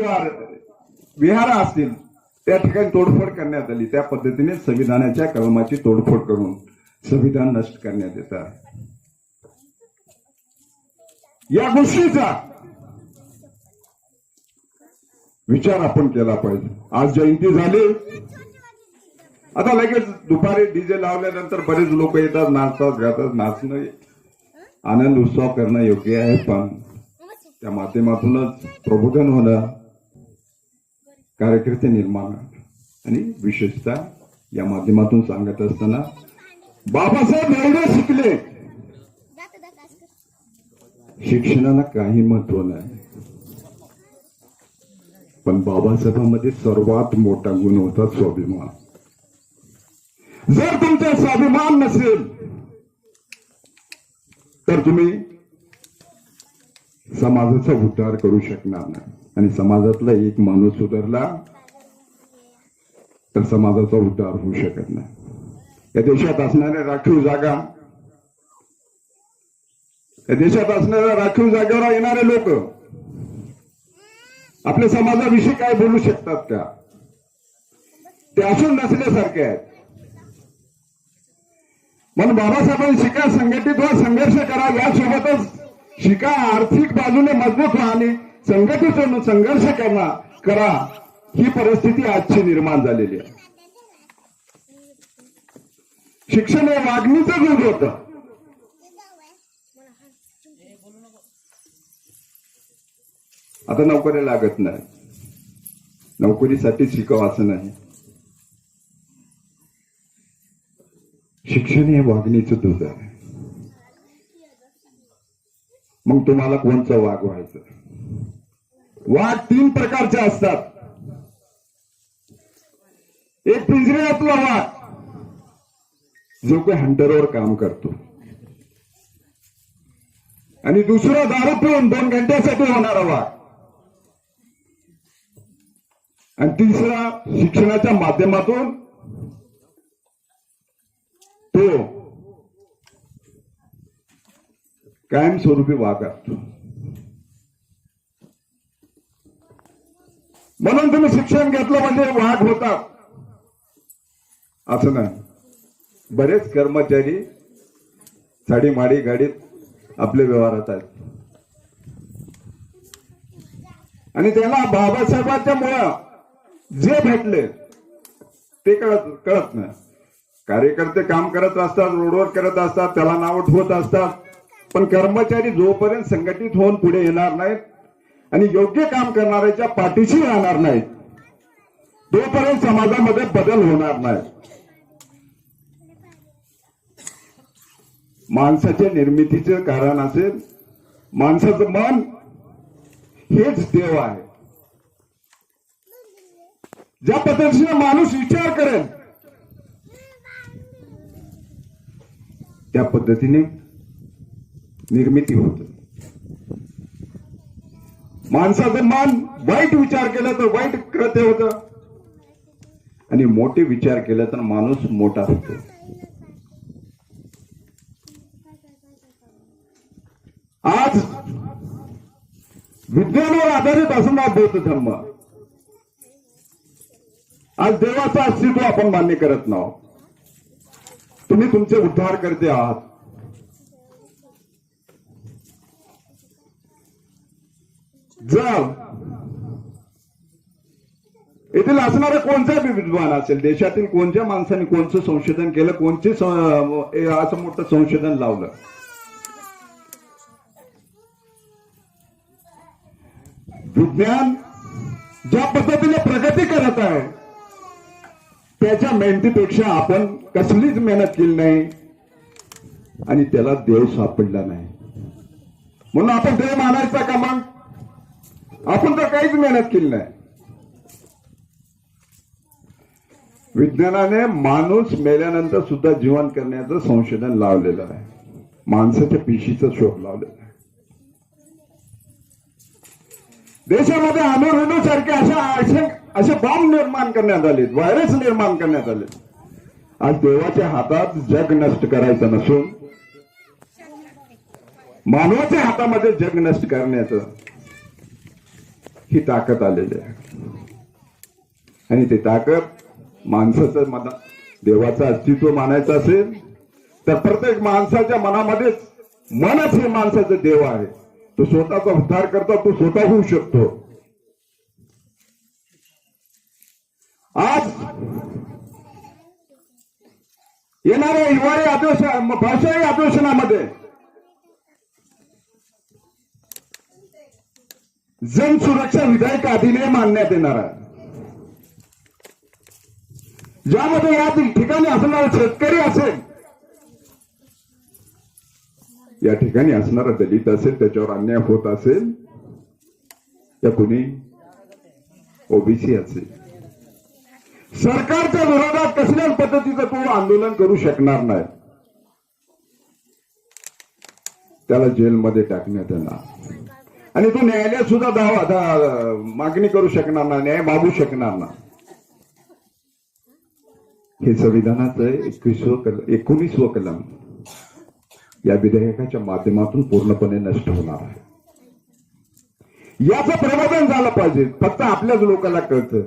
विहार विहार असतील त्या ठिकाणी तोडफोड करण्यात आली. त्या पद्धतीने संविधानाच्या कलमाची तोडफोड करून संविधान नष्ट करण्यात येतात या गोष्टीचा विचार आपण केला पाहिजे. आज जयंती झाली. आता लगेच दुपारी डीजे लावल्यानंतर बरेच लोक येतात नाचतात गातात. नाचणं आनंद उत्सव करणं योग्य आहे पण त्या माध्यमातूनच प्रबोधन होणं कार्यकर्ते निर्माण आणि विशेषतः या माध्यमातून सांगत असताना बाबासाहेब एवढे शिकले. शिक्षणाला काही महत्त्व नाही. पण बाबासाहेबांमध्ये सर्वात मोठा गुण होता स्वाभिमान. जर तुमचा स्वाभिमान नसेल तर तुम्ही समाजाचा उद्धार करू शकणार नाही. आणि समाजातला एक माणूस सुधारला तर समाजाचा उद्धार होऊ शकत नाही. या देशात असणाऱ्या राखीव जागा या देशात असणाऱ्या राखीव जागेवर येणारे लोक आपल्या समाजाविषयी काय बोलू शकतात का? ते असून नसल्यासारखे आहेत. म्हणून बाबासाहेबांनी शिका संघटित व्हा संघर्ष करा यासोबतच शिका आर्थिक बाजूने मजबूत व्हा आणि संघटित संघर्ष करा करा. ही परिस्थिती आजची निर्माण झालेली आहे. शिक्षण हे वागणीचं युग होत. आता नोकरी लागत नाही. नोकरीसाठी शिकव असं नाही. शिक्षण हे वागणीचं दूध आहे. मग तुम्हाला कोणचं वाघ व्हायचं वाघ तीन प्रकारचे असतात. एक पिंजऱ्यातला वाघ जो काही हंटरवर काम करतो. आणि दुसरा दारू पिऊन दोन घंट्यासाठी होणारा वाघ आणि तिसरा शिक्षणाच्या माध्यमातून तो कायमस्वरूपी वाघ असतो म्हणून तुम्ही शिक्षण घेतलं म्हणजे वाघ होता. असं नाही. बरेच कर्मचारी साडी माडी गाडीत आपले व्यवहारात आहेत आणि त्याला बाबासाहेबांच्या मुळे जे भेटले ते कळत कळत नाही. कार्यकर्ते काम करत असतात रोडवर करत असतात त्याला नाव ठेवत असतात. पण कर्मचारी जोपर्यंत संघटित होऊन पुढे येणार नाहीत आणि योग्य काम करणाऱ्याच्या पाठीशी राहणार नाहीत. तोपर्यंत समाजामध्ये बदल होणार नाही. माणसाच्या निर्मितीचं कारण असेल माणसाचं मन हेच देव आहे. ज्या पद्धतीने माणूस विचार करेल त्या पद्धतीने निर्मिती होत. माणसाचं मान वाईट विचार केला तर वाईट कृत्य होत. आणि मोठे विचार केला तर माणूस मोठा होतो. आज विज्ञानावर आधारित असणारा बौद्ध धर्म. आज देवाचं अस्तित्व आपण मान्य करत नाहो. तुम्ही तुमचे उद्धार करते आहात. जर येथील असणारा कोणता विद्वान असेल? देशातील कोणत्या माणसाने कोणतं संशोधन केलं? कोणते असं मोठं संशोधन लावलं? विज्ञान ज्या पद्धतीने प्रगती करत आहे त्याच्या मेहनतीपेक्षा आपण कसलीच मेहनत केली नाही आणि त्याला देव सापडला नाही. म्हणून आपण देव मानायचा का मग आपण तर काहीच मेहनत केली नाही. विज्ञानाने माणूस मेल्यानंतर सुद्धा जीवन करण्याचं संशोधन लावलेलं आहे. माणसाच्या पिशीचा शोध लावलेला आहे. देशामध्ये अणुरेणू सारखे अशा असे असे बॉम्ब निर्माण करण्यात आले व्हायरस निर्माण करण्यात आले आज देवाच्या हातात जग नष्ट करायचं नसून मानवाच्या हातामध्ये जग नष्ट करण्याचं ही ताकद आलेली आहे. आणि ते ताकद माणसाचं मना देवाचं अस्तित्व मानायचं असेल तर प्रत्येक माणसाच्या मनामध्येच मनच हे माणसाचं देव आहे. तो स्वतःचा उद्धार करता तो स्वतः होऊ शकतो. आज येणाऱ्या हिवाळी अधिवेशन भाषाही अधिवेशनामध्ये जन सुरक्षा विधेयक अधिनियम मानण्यात येणार आहे. ज्यामध्ये या ठिकाणी असणारा शेतकरी असेल या ठिकाणी असणारा दलित असेल त्याच्यावर अन्याय होत असेल या कुणी? ओबीसी असेल. सरकारच्या विरोधात कसल्याच पद्धतीचं तो आंदोलन करू शकणार नाही. त्याला जेलमध्ये टाकण्यात येणार. आणि तो न्यायालयात सुद्धा दावा दा- मागणी करू शकणार नाही न्याय मागू शकणार नाही. हे संविधानाचं एकवीसव कल एकोणीसव कलम या विधेयकाच्या माध्यमातून पूर्णपणे नष्ट होणार आहे. याचं प्रबोधन झालं पाहिजे फक्त आपल्याच लोकांना कळतं.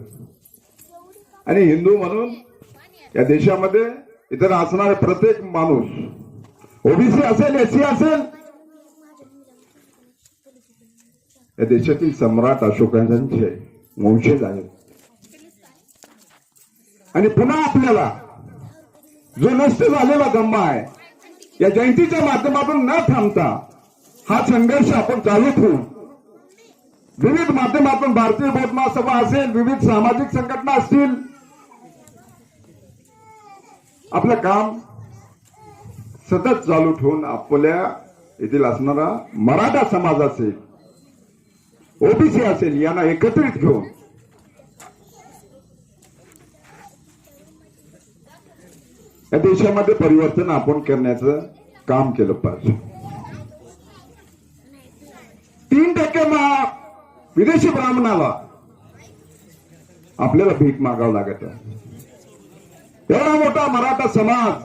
आणि हिंदू म्हणून या देशामध्ये इतर असणारे प्रत्येक माणूस ओबीसी असेल एससी असेल या देशातील सम्राट अशोकांचे वंशज आहेत आणि पुन्हा आपल्याला जो नष्ट झालेला गंबा आहे या जयंतीच्या माध्यमातून न थांबता हा संघर्ष आपण चालू ठेवू विविध माध्यमातून भारतीय बौद्ध महासभा असेल विविध सामाजिक संघटना असतील आपलं काम सतत चालू ठेवून आपल्या येथील असणारा मराठा समाज असेल ओबीसी असेल यांना एकत्रित घेऊन. या देशामध्ये परिवर्तन आपण करण्याचं काम केलं पाहिजे. तीन टक्के मा- विदेशी ब्राह्मणाला आपल्याला भीक मागावं लागत आहे. एवढा मोठा मराठा समाज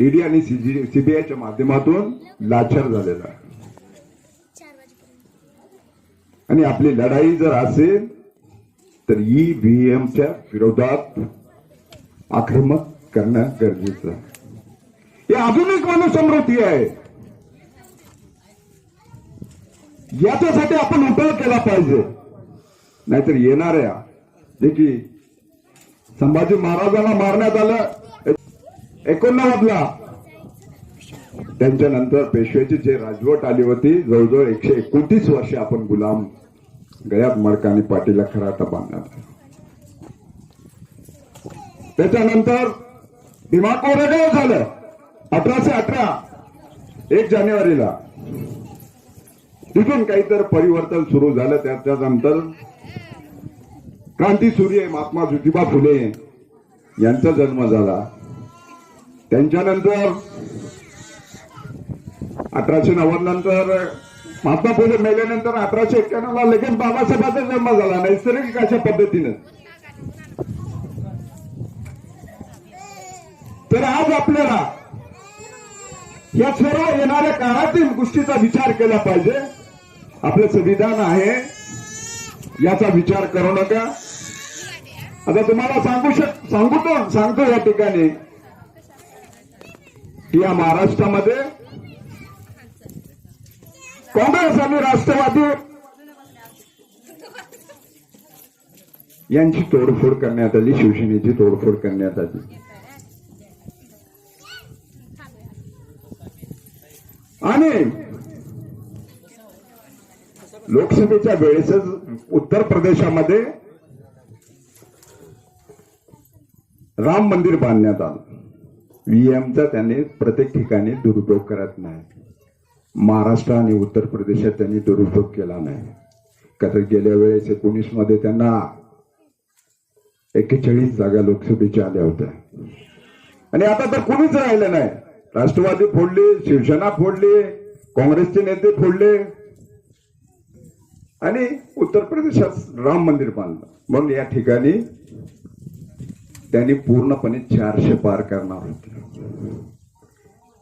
ईडी आणि सीबीआयच्या माध्यमातून लाचार झालेला आहे. आणि आपली लढाई जर असेल तर ईव्हीएमच्या विरोधात आक्रमक करणं गरजेचं आहे. हे आधुनिक मनुसमृद्धी आहे. याच्यासाठी आपण उठाव केला पाहिजे. नाहीतर येणाऱ्या जे की संभाजी महाराजांना मारण्यात आलं एकोणनव्वदला त्यांच्यानंतर पेशव्याची जे राजवट आली होती जवळजवळ एकशे एकोणतीस वर्ष आपण गुलाम गयात मडकाने आणि खरा खराटा बांधण्यात त्याच्यानंतर दिमाग कोरेगाव झालं. अठराशे अठरा एक जानेवारीला. तिथून काहीतरी परिवर्तन सुरू झालं. त्याच्यानंतर क्रांती सूर्य महात्मा ज्योतिबा फुले यांचा जन्म झाला. त्यांच्यानंतर अठराशे नव्वद नंतर महात्मा फुले मेल्यानंतर अठराशे एक्क्याण्णव ला लगेच बाबासाहेबांचा जन्म झाला नैसर्गिक अशा पद्धतीनं. तर आज आपल्याला या सर्व येणाऱ्या काळातील गोष्टीचा विचार केला पाहिजे. आपलं संविधान आहे याचा विचार करू नका. आता तुम्हाला सांगू शक सांगू सांगतो या ठिकाणी. या महाराष्ट्रामध्ये काँग्रेस आणि राष्ट्रवादी यांची तोडफोड करण्यात आली शिवसेनेची तोडफोड करण्यात आली. आणि लोकसभेच्या वेळेसच उत्तर प्रदेशामध्ये राम मंदिर बांधण्यात आलं. व्हीएमचा त्यांनी प्रत्येक ठिकाणी दुरुपयोग करत नाही. महाराष्ट्र आणि उत्तर प्रदेशात त्यांनी दुरुपयोग केला नाही. कारण गेल्या वेळेस एकोणीसमध्ये त्यांना एक्केचाळीस जागा लोकसभेच्या आल्या होत्या. आणि आता तर कोणीच राहिलं नाही. राष्ट्रवादी फोडली शिवसेना फोडली काँग्रेसचे नेते फोडले. आणि उत्तर प्रदेशात राम मंदिर बांधलं. म्हणून या ठिकाणी त्यांनी पूर्णपणे चारशे पार करणार होते.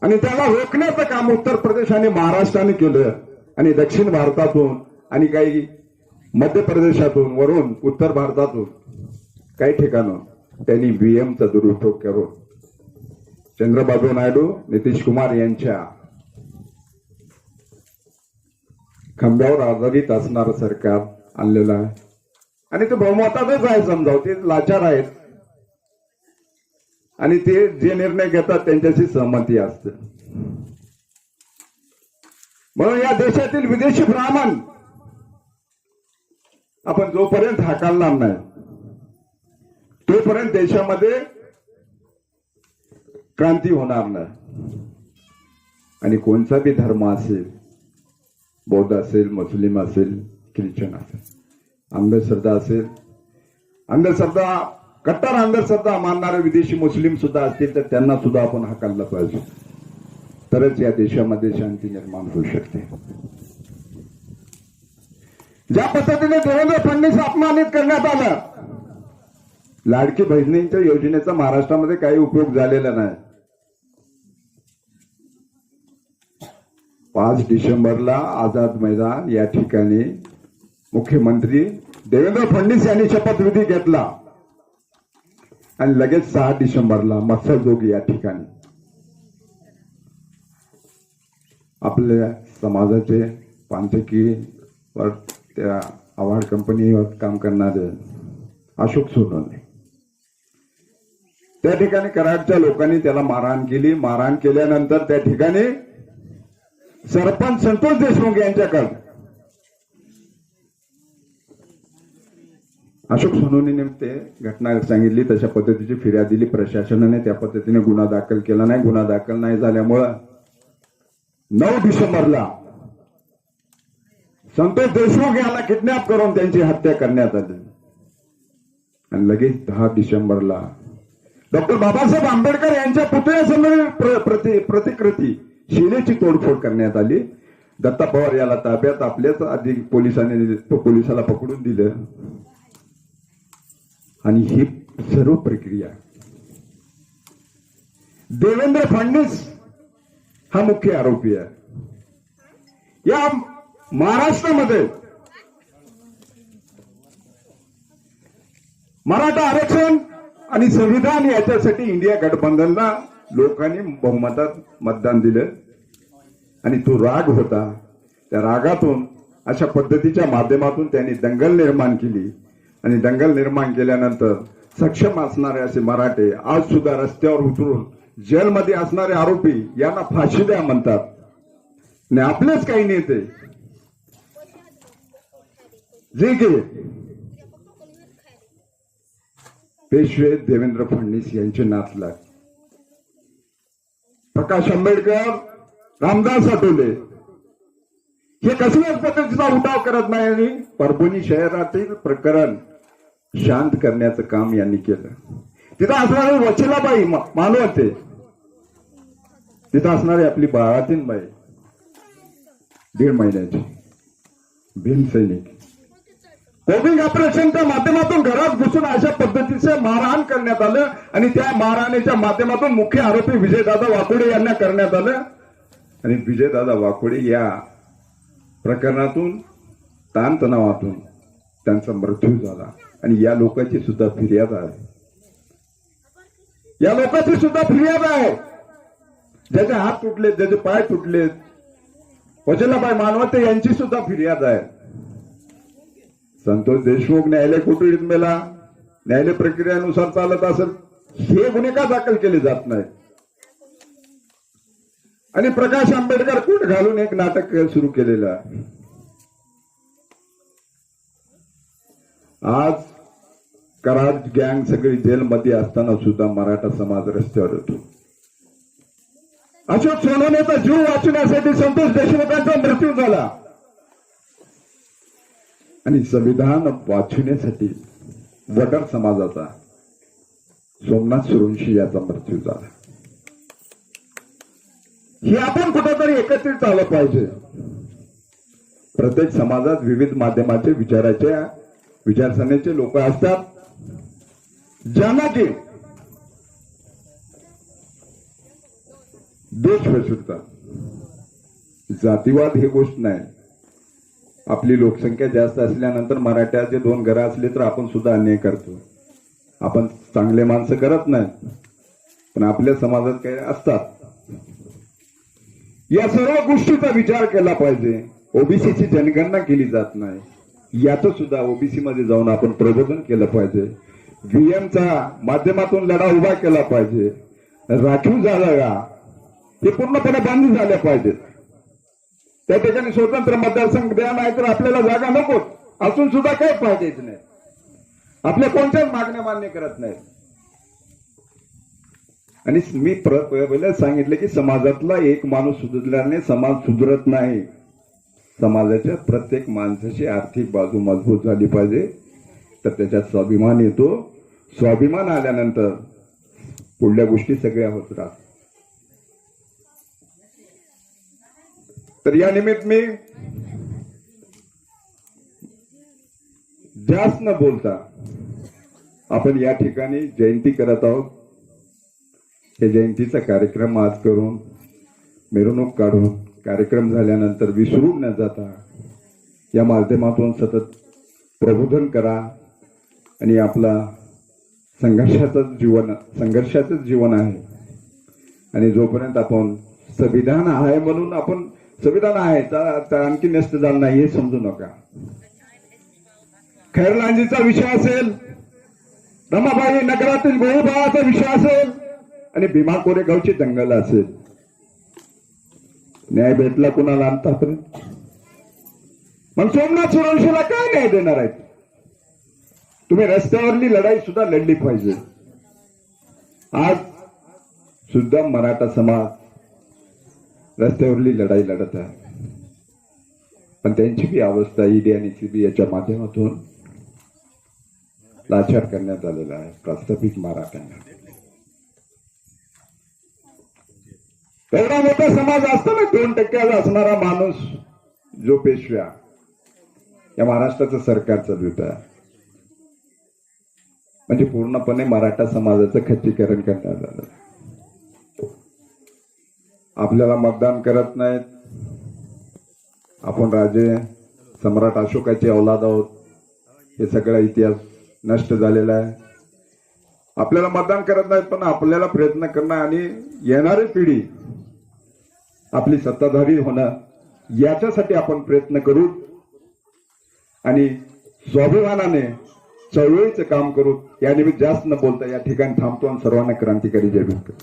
आणि त्याला रोखण्याचं काम उत्तर प्रदेश आणि महाराष्ट्राने केलं आणि दक्षिण भारतातून आणि काही मध्य प्रदेशातून वरून उत्तर भारतातून काही ठिकाणं त्यांनी व्हीएमचा दुरुपयोग करून चंद्रबाबू नायडू नितीश कुमार यांच्या खांब्यावर आधारित असणारं सरकार आणलेलं आहे. आणि ते बहुमतातच आहे समजाव ते लाचार आहेत. आणि ते जे निर्णय घेतात त्यांच्याशी सहमती असते. म्हणून या देशातील विदेशी ब्राह्मण आपण जोपर्यंत हाकालणार नाही तोपर्यंत देशामध्ये क्रांती होणार नाही. आणि कोणता बी धर्म असेल बौद्ध असेल मुस्लिम असेल ख्रिश्चन असेल अंधश्रद्धा असेल अंधश्रद्धा कट्टर अंधश्रद्धा मानणारे विदेशी मुस्लिम सुद्धा असतील तर त्यांना सुद्धा आपण हाकाललं पाहिजे. तरच या देशामध्ये शांती निर्माण होऊ शकते. ज्या पद्धतीने देवेंद्र फडणवीस अपमानित करण्यात आलं लाडकी बहिणींच्या योजनेचा महाराष्ट्रामध्ये काही उपयोग झालेला नाही. पाच डिसेंबरला आझाद मैदान या ठिकाणी मुख्यमंत्री देवेंद्र फडणवीस यांनी शपथविधी घेतला. आणि लगेच सहा डिसेंबरला मत्स्यजोग या ठिकाणी. आपल्या समाजाचे पांचकी वर त्या आव्हाड कंपनीवर काम करणारे अशोक सोनवणे. त्या ठिकाणी कराडच्या लोकांनी त्याला मारहाण केली. मारहाण केल्यानंतर त्या ठिकाणी सरपंच संतोष देशमुख यांच्याकडे अशोक सोनवणेने नेमते घटना सांगितली तशा पद्धतीची फिर्याद दिली. प्रशासनाने त्या पद्धतीने गुन्हा दाखल केला नाही. गुन्हा दाखल नाही झाल्यामुळं नऊ डिसेंबरला संतोष देशमुख यांना किडनॅप करून त्यांची हत्या करण्यात आली. आणि लगेच दहा डिसेंबरला डॉक्टर बाबासाहेब आंबेडकर यांच्या पुतळ्यासमोर प्र- प्रति प्रतिकृती शिलेची तोडफोड करण्यात आली. दत्ता पवार याला ताब्यात आपल्याच आधी पोलिसांनी पोलिसाला पकडून दिलं. आणि ही सर्व प्रक्रिया. देवेंद्र फडणवीस हा मुख्य आरोपी आहे. या महाराष्ट्रामध्ये मराठा आरक्षण आणि संविधान याच्यासाठी इंडिया गठबंधनला लोकांनी बहुमतात मतदान दिलं. आणि तो राग होता. त्या रागातून अशा पद्धतीच्या माध्यमातून त्यांनी दंगल निर्माण केली. आणि दंगल निर्माण केल्यानंतर सक्षम असणारे असे मराठे आज सुद्धा रस्त्यावर उतरून जेलमध्ये असणारे आरोपी यांना फाशी द्या म्हणतात. आणि आपलेच काही नेते. जे की पेशवे देवेंद्र फडणवीस यांचे नातलाग. प्रकाश आंबेडकर रामदास आठवले. हे कसल्याच पद्धतीचा उठाव करत नाही आणि परभणी शहरातील प्रकरण शांत करण्याचं काम यांनी केलं. तिथं असणारे वचिलाबाई मानवते तिथं असणारी आपली बाळातीन बाई. दीड महिन्याची. भीमसैनिक कोविंग ऑपरेशनच्या माध्यमातून घरात घुसून अशा पद्धतीचे मारहाण करण्यात आलं आणि त्या मारहाणीच्या माध्यमातून मुख्य आरोपी विजयदादा वाकुडे यांना करण्यात आलं. आणि विजयदादा वाकुडे या प्रकरणातून ताणतणावातून त्यांचा मृत्यू झाला. आणि या लोकांची सुद्धा फिर्याद आहे. या लोकांची सुद्धा फिर्याद आहे. ज्याचे हात तुटलेत ज्याचे पाय तुटलेत वचलाबाई मानवते यांची सुद्धा फिर्याद आहे. संतोष देशमुख न्यायालय कोठडीत मेला न्यायालय प्रक्रियेनुसार चालत असेल हे गुन्हे का दाखल केले जात नाही आणि प्रकाश आंबेडकर कोट घालून एक नाटक सुरू केलेलं आहे? आज कराड गँग सगळी जेलमध्ये असताना सुद्धा मराठा समाज रस्त्यावर होतो अशोक सोनवणेचा जीव वाचवण्यासाठी संतोष देशमुखांचा मृत्यू झाला. आणि संविधान वाचवण्यासाठी वडर समाजाचा सोमनाथ सुरवंशी याचा मृत्यू झाला. हे आपण कुठेतरी एकत्रित आलं पाहिजे. प्रत्येक समाजात विविध माध्यमाचे विचाराच्या विचारसरणीचे लोक असतात. ज्यांना की देश फसवतात जातीवाद हे गोष्ट नाही. आपली लोकसंख्या जास्त असल्यानंतर मराठ्याचे दोन घरं असले तर आपण सुद्धा अन्याय करतो. आपण चांगले माणसं करत नाही पण आपल्या समाजात काही असतात. या सर्व गोष्टीचा विचार केला पाहिजे. ओबीसीची जनगणना केली जात नाही. याचं सुद्धा ओबीसी मध्ये जाऊन आपण प्रबोधन केलं पाहिजे. व्हीएमचा माध्यमातून लढा उभा केला पाहिजे. राखीव जागा हे पूर्णपणे बंद झाल्या पाहिजेत. त्या ठिकाणी स्वतंत्र मतदारसंघ द्या नाही तर आपल्याला जागा नको असून सुद्धा काही पाहिजेच नाही आपल्या कोणत्याच मागण्या मान्य करत नाहीत. आणि मी प्र- पहिलं सांगितलं की समाजातला एक माणूस सुधरल्याने समाज सुधरत नाही. समाजाच्या प्रत्येक माणसाची आर्थिक बाजू मजबूत झाली पाहिजे. तर त्याच्यात स्वाभिमान येतो. स्वाभिमान आल्यानंतर पुढल्या गोष्टी सगळ्या होत राहतात. तर या निमित्त मी जास्त न बोलता आपण या ठिकाणी जयंती करत आहोत. हे जयंतीचा कार्यक्रम आज करून मिरवणूक काढून कार्यक्रम झाल्यानंतर विसरून न जाता या माध्यमातून सतत प्रबोधन करा आणि आपला संघर्षाचंच जीवन संघर्षाचंच जीवन आहे. आणि जोपर्यंत आपण संविधान आहे म्हणून आपण संविधान आहे तर आणखी नष्ट झालं नाही हे समजू नका. खैरलांजीचा विषय असेल रमाबाई नगरातील गोळीबाळाचा विषय असेल आणि भीमा कोरेगावची दंगल असेल. न्याय भेटला कुणाला आतापर्यंत? मग सोमनाथ सुरवशीला काय न्याय देणार आहेत? तुम्ही रस्त्यावरली लढाई सुद्धा लढली पाहिजे. आज सुद्धा मराठा समाज रस्त्यावरली लढाई लढत आहे. पण त्यांची बी अवस्था ईडी आणि सीबीआयच्या माध्यमातून लाचार करण्यात आलेला आहे प्रस्थापित मराठ्यांना एवढा मोठा समाज असताना दोन टक्क्याचा असणारा माणूस जो पेशव्या या महाराष्ट्राचं सरकार चालवित आहे. म्हणजे पूर्णपणे मराठा समाजाचं खच्चीकरण करण्यात आलं. आपल्याला मतदान करत नाहीत. आपण राजे सम्राट अशोकाचे औलाद आहोत. हे सगळा इतिहास नष्ट झालेला आहे. आपल्याला मतदान करत नाहीत पण आपल्याला प्रयत्न करणं आणि येणारी पिढी आपली सत्ताधारी होणं याच्यासाठी आपण प्रयत्न करू. आणि स्वाभिमानाने चळवळीचं काम करू यानिमित्त जास्त न बोलता या ठिकाणी थांबतो आणि सर्वांना क्रांतिकारी जय भेटतो.